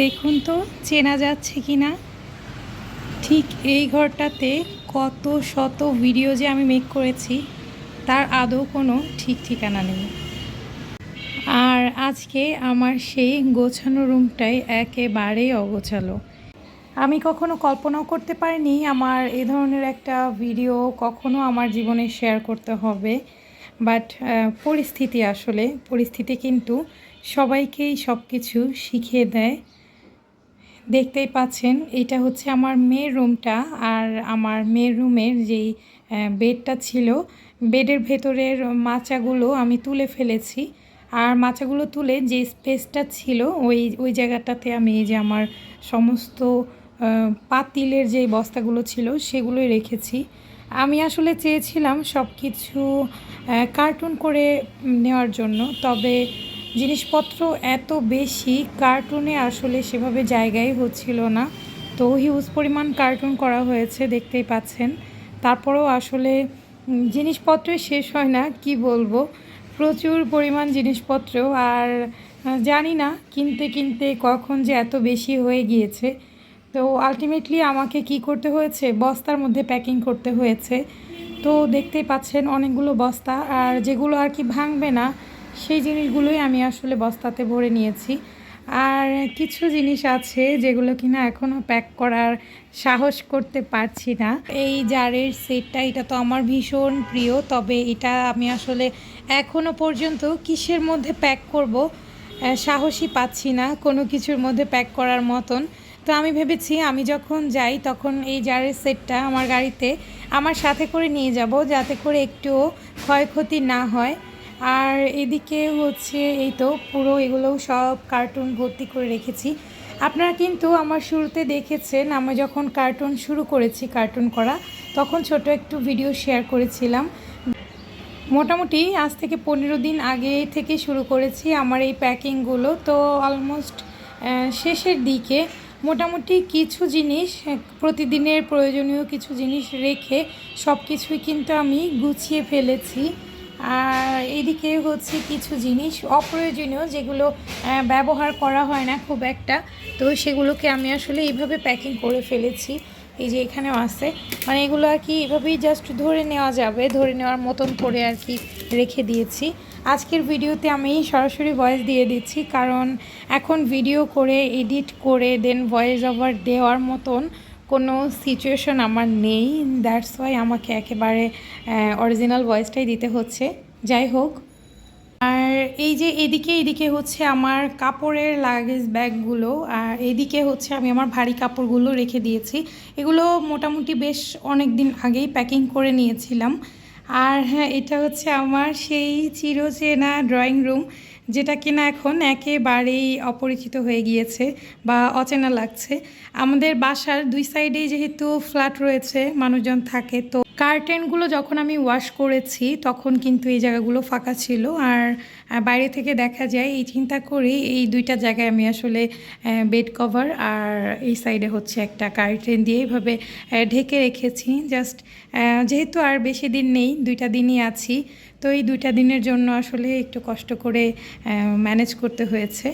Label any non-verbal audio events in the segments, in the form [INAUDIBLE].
দেখুন তো, চেনা যাচ্ছে কি না ঠিক এই ঘরটাতে কত শত ভিডিও যে আমি মেক করেছি, তার আদৌ কোনো ঠিক ঠিকানা নেই। আর আজকে আমার সেই গোছানো রুমটাই একেবারেই অগোছালো। আমি কখনো কল্পনাও করতে পারিনি আমার এ ধরনের একটা ভিডিও কখনো আমার জীবনে শেয়ার করতে হবে। বাট পরিস্থিতি আসলে, পরিস্থিতি কিন্তু সবাইকেই সব কিছু শিখিয়ে দেয়। দেখতেই পাচ্ছেন, এটা হচ্ছে আমার মেয়ের রুমটা আর আমার মেয়ের রুমের যেই বেডটা ছিল, বেডের ভেতরের মাচাগুলো আমি তুলে ফেলেছি। আর মাচাগুলো তুলে যে স্পেসটা ছিল, ওই ওই জায়গাটাতে আমি এই যে আমার সমস্ত পাতিলের যে বস্তাগুলো ছিল, সেগুলোই রেখেছি। আমি আসলে চেয়েছিলাম সব কিছু কার্টুন করে নেওয়ার জন্য, তবে জিনিসপত্র এত বেশি কার্টুনে আসলে সেভাবে জায়গায় হচ্ছিল না। তো হিউজ পরিমাণ কার্টুন করা হয়েছে দেখতেই পাচ্ছেন। তারপরেও আসলে উম, জিনিসপত্রই শেষ হয় না কি বলব? প্রচুর পরিমাণ জিনিসপত্র আর জানি না কিনতে কিনতে কখন যে এত বেশি হয়ে গিয়েছে। তো আলটিমেটলি আমাকে কি করতে হয়েছে? বস্তার মধ্যে প্যাকিং করতে হয়েছে। তো দেখতেই পাচ্ছেন অনেকগুলো বস্তা আর যেগুলো আর কি ভাঙবে না সেই জিনিসগুলোই আমি আসলে বস্তাতে ভরে নিয়েছি। আর কিছু জিনিস আছে যেগুলো কিনা এখনও প্যাক করার সাহস করতে পারছি না। এই জারের সেটটা, এটা তো আমার ভীষণ প্রিয়, তবে এটা আমি আসলে এখনও পর্যন্ত কিসের মধ্যে প্যাক করব সাহসই পাচ্ছি না কোনো কিছুর মধ্যে প্যাক করার মতন। তো আমি ভেবেছি আমি যখন যাই তখন এই জারের সেটটা আমার গাড়িতে, আমার সাথে করে নিয়ে যাব যাতে করে একটুও ক্ষয়ক্ষতি না হয়। আর এদিকে হচ্ছে এই তো পুরো এগুলোও সব কার্টুন ভর্তি করে রেখেছি। আপনারা কিন্তু আমার শুরুতে দেখেছেন, আমি যখন কার্টুন শুরু করেছি কার্টুন করা, তখন ছোট একটু ভিডিও শেয়ার করেছিলাম। মোটামুটি আজ থেকে পনেরো দিন আগে থেকে শুরু করেছি আমার এই প্যাকিংগুলো তো অলমোস্ট শেষের দিকে মোটামুটি কিছু জিনিস, প্রতিদিনের প্রয়োজনীয় কিছু জিনিস রেখে সব কিছুই কিন্তু আমি গুছিয়ে ফেলেছি। আর এদিকে হচ্ছে কিছু জিনিস অপ্রয়োজনীয় যেগুলো ব্যবহার করা হয় না খুব একটা। তো সেগুলোকে আমি আসলে এইভাবে প্যাকিং করে ফেলেছি। এই যে এখানেও আছে। মানে এগুলো আর কি এভাবেই জাস্ট ধরে নেওয়া যাবে, ধরে নেওয়ার মতন করে আর কি রেখে দিয়েছি। আজকের ভিডিওতে আমি সরাসরি ভয়েস দিয়ে দিচ্ছি, কারণ এখন ভিডিও করে এডিট করে দেন ভয়েস ওভার দেওয়ার মতন কোনো সিচুয়েশন আমার নেই দ্যাটস ওয়াই আমাকে একেবারে অরিজিনাল ভয়েসটাই দিতে হচ্ছে। যাই হোক, আর এই যে এদিকে এদিকে হচ্ছে আমার কাপড়ের লাগেজ ব্যাগগুলো আর এদিকে হচ্ছে আমি আমার ভারী কাপড়গুলো রেখে দিয়েছি। এগুলো মোটামুটি বেশ অনেক দিন আগেই প্যাকিং করে নিয়েছিলাম। আর হ্যাঁ এটা হচ্ছে আমার সেই চিরচেনা ড্রয়িং রুম যেটা কিনা এখন একেবারেই অপরিচিত হয়ে গিয়েছে বা অচেনা লাগছে। আমাদের বাসার দুই সাইডেই যেহেতু ফ্ল্যাট রয়েছে, মানুষজন থাকে, তো কার্টেনগুলো যখন আমি ওয়াশ করেছি, তখন কিন্তু এই জায়গাগুলো ফাঁকা ছিল। আর বাইরে থেকে দেখা যায়, এই চিন্তা করি এই দুইটা জায়গায় আমি আসলে বেড কভার আর এই সাইডে হচ্ছে একটা কার্টেন দিয়ে এইভাবে ঢেকে রেখেছি। জাস্ট যেহেতু আর বেশি দিন নেই, দুইটা দিনই আছি, তো এই দুইটা দিনের জন্য আসলে একটু কষ্ট করে ম্যানেজ করতে হয়েছে।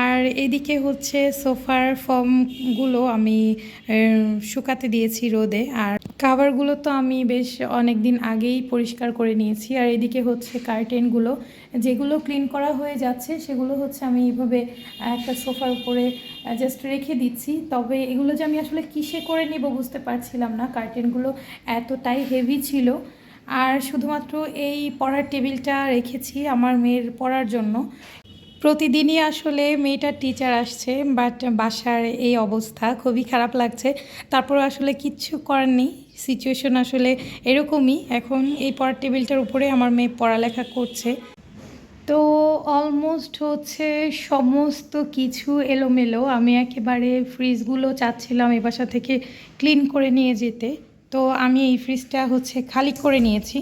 আর এদিকে হচ্ছে সোফার ফর্মগুলো আমি শুকাতে দিয়েছি রোদে। আর কাভারগুলো তো আমি বেশ অনেক দিন আগেই পরিষ্কার করে নিয়েছি। আর এদিকে হচ্ছে কার্টেনগুলো যেগুলো ক্লিন করা হয়ে যাচ্ছে, সেগুলো হচ্ছে আমি এইভাবে একটা সোফার উপরে জাস্ট রেখে দিচ্ছি। তবে এগুলো যে আমি আসলে কিসে করে নেব বুঝতে পারছিলাম না। কার্টেনগুলো এতটাই হেভি ছিল। আর শুধুমাত্র এই পড়ার টেবিলটা রেখেছি আমার মেয়ের পড়ার জন্য। প্রতিদিনই আসলে মেয়েটার টিচার আসছে বাট বাসার এই অবস্থা খুবই খারাপ লাগছে। তারপর আসলে কিচ্ছু করার নেই। সিচুয়েশন আসলে এরকমই। এখন এই পড়ার টেবিলটার উপরে আমার মেয়ে পড়ালেখা করছে। তো অলমোস্ট হচ্ছে সমস্ত কিছু এলোমেলো। আমি একেবারে ফ্রিজগুলো চাচ্ছিলাম এ বাসা থেকে ক্লিন করে নিয়ে যেতে। তো আমি এই ফ্রিজটা হচ্ছে খালি করে নিয়েছি।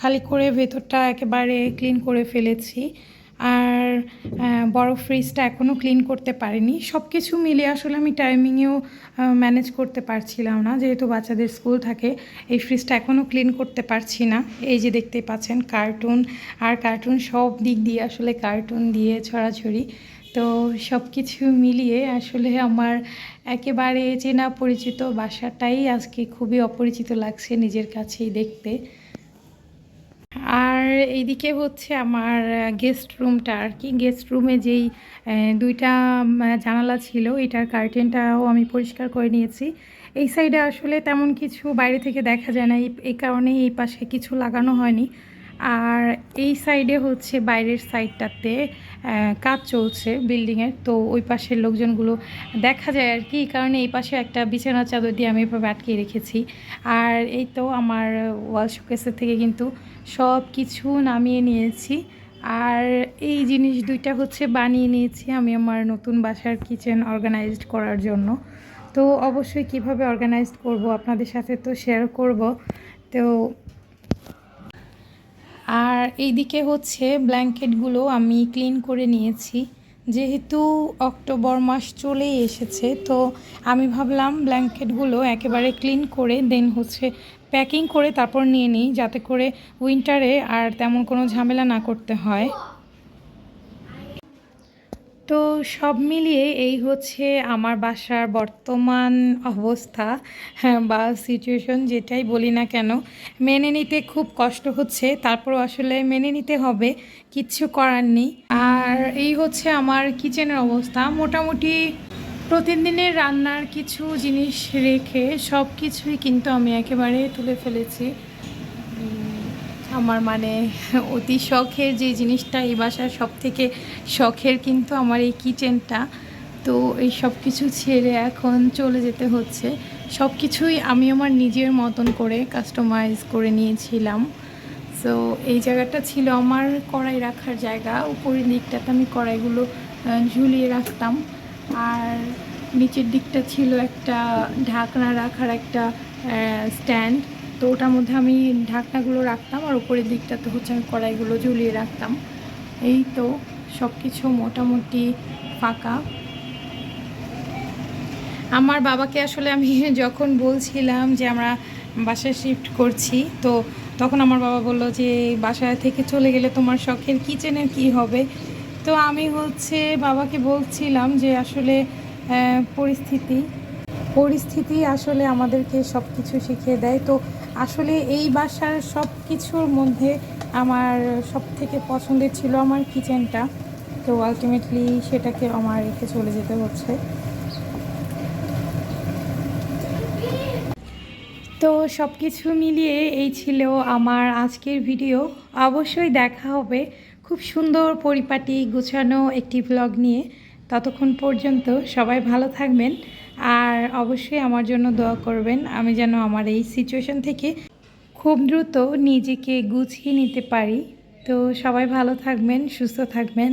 খালি করে ভেতরটা একেবারে ক্লিন করে ফেলেছি। আর বড় ফ্রিজটা এখনও ক্লিন করতে পারিনি। সব কিছু মিলিয়ে আসলে আমি টাইমিংয়েও ম্যানেজ করতে পারছিলাম না। যেহেতু বাচ্চাদের স্কুল থাকে, এই ফ্রিজটা এখনও ক্লিন করতে পারছি না। এই যে দেখতে পাচ্ছেন কার্টুন আর কার্টুন সব দিক দিয়ে আসলে কার্টুন দিয়ে ছড়াছড়ি। তো সব কিছু মিলিয়ে আসলে আমার একেবারে চেনা পরিচিত বাসাটাই আজকে খুবই অপরিচিত লাগছে নিজের কাছেই দেখতে। আর এইদিকে হচ্ছে আমার গেস্ট রুমটা আর কি। গেস্ট রুমে যেই দুইটা জানালা ছিল, এটার কার্টেনটাও আমি পরিষ্কার করে নিয়েছি। এই সাইডে আসলে তেমন কিছু বাইরে থেকে দেখা যায় না। এই কারণে এই পাশে কিছু লাগানো হয়নি। আর এই সাইডে হচ্ছে বাইরের সাইডটাতে কাজ চলছে বিল্ডিংয়ের তো ওই পাশের লোকজনগুলো দেখা যায় আর কি কারণে এই পাশে একটা বিছানা চাদর দিয়ে আমি এভাবে আটকে রেখেছি। আর এই তো আমার ওয়াল শোকেসের থেকে কিন্তু সব কিছু নামিয়ে নিয়েছি। আর এই জিনিস দুইটা হচ্ছে বানিয়ে নিয়েছি আমি আমার নতুন বাসার কিচেন অর্গানাইজড করার জন্য। তো অবশ্যই কীভাবে অর্গানাইজড করব আপনাদের সাথে তো শেয়ার করব। তো আর এইদিকে হচ্ছে ব্ল্যাঙ্কেটগুলো আমি ক্লিন করে নিয়েছি। যেহেতু অক্টোবর মাস চলেই এসেছে, তো আমি ভাবলাম ব্ল্যাঙ্কেটগুলো একেবারে ক্লিন করে, দেন হচ্ছে প্যাকিং করে তারপর নিয়ে নিই, যাতে করে উইন্টারে আর তেমন কোনো ঝামেলা না করতে হয়। তো সব মিলিয়ে এই হচ্ছে আমার বাসার বর্তমান অবস্থা হ্যাঁ, বা সিচুয়েশন যেটাই বলি না কেন। মেনে নিতে খুব কষ্ট হচ্ছে তারপর আসলে মেনে নিতে হবে কিচ্ছু করার নেই। আর এই হচ্ছে আমার কিচেনের অবস্থা। মোটামুটি প্রতিদিনের রান্নার কিছু জিনিস রেখে সব কিছুই কিন্তু আমি একেবারে তুলে ফেলেছি। আমার মানে অতি শখের যে জিনিসটা এই বাসার সব থেকে শখের কিন্তু আমার এই কিচেনটা। তো এই সব কিছু ছেড়ে এখন চলে যেতে হচ্ছে। সব কিছুই আমি আমার নিজের মতন করে কাস্টমাইজ করে নিয়েছিলাম। সো এই জায়গাটা ছিল আমার কড়াই রাখার জায়গা। উপরের দিকটাতে আমি কড়াইগুলো ঝুলিয়ে রাখতাম। আর নিচের দিকটা ছিল একটা ঢাকনা রাখার একটা স্ট্যান্ড তো ওটার মধ্যে আমি ঢাকনাগুলো রাখতাম আর উপরের দিকটাতে হচ্ছে আমি কড়াইগুলো ঝুলিয়ে রাখতাম। এই তো সব কিছু মোটামুটি ফাঁকা। আমার বাবাকে আসলে আমি [LAUGHS] যখন বলছিলাম যে আমরা বাসায় শিফট করছি, তো তখন আমার বাবা বলল যে বাসা থেকে চলে গেলে তোমার শখের কিচেনের কি হবে? তো আমি হচ্ছে বাবাকে বলছিলাম যে আসলে পরিস্থিতি। পরিস্থিতি আসলে আমাদেরকে সব কিছু শিখিয়ে দেয়। তো আসলে এই বাসার সব কিছুর মধ্যে আমার সব থেকে পছন্দের ছিল আমার কিচেনটা। তো আলটিমেটলি সেটাকে আমার রেখে চলে যেতে হচ্ছে। তো সব কিছু মিলিয়ে এই ছিল আমার আজকের ভিডিও। অবশ্যই দেখা হবে। খুব সুন্দর পরিপাটি গুছানো একটি ব্লগ নিয়ে। ততক্ষণ পর্যন্ত সবাই ভালো থাকবেন। আর অবশ্যই আমার জন্য দোয়া করবেন। আমি যেন আমার এই সিচুয়েশন থেকে খুব দ্রুত নিজেকে গুছিয়ে নিতে পারি। তো সবাই ভালো থাকবেন, সুস্থ থাকবেন।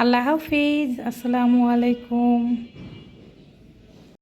আল্লাহ হাফিজ। আসসালামু আলাইকুম।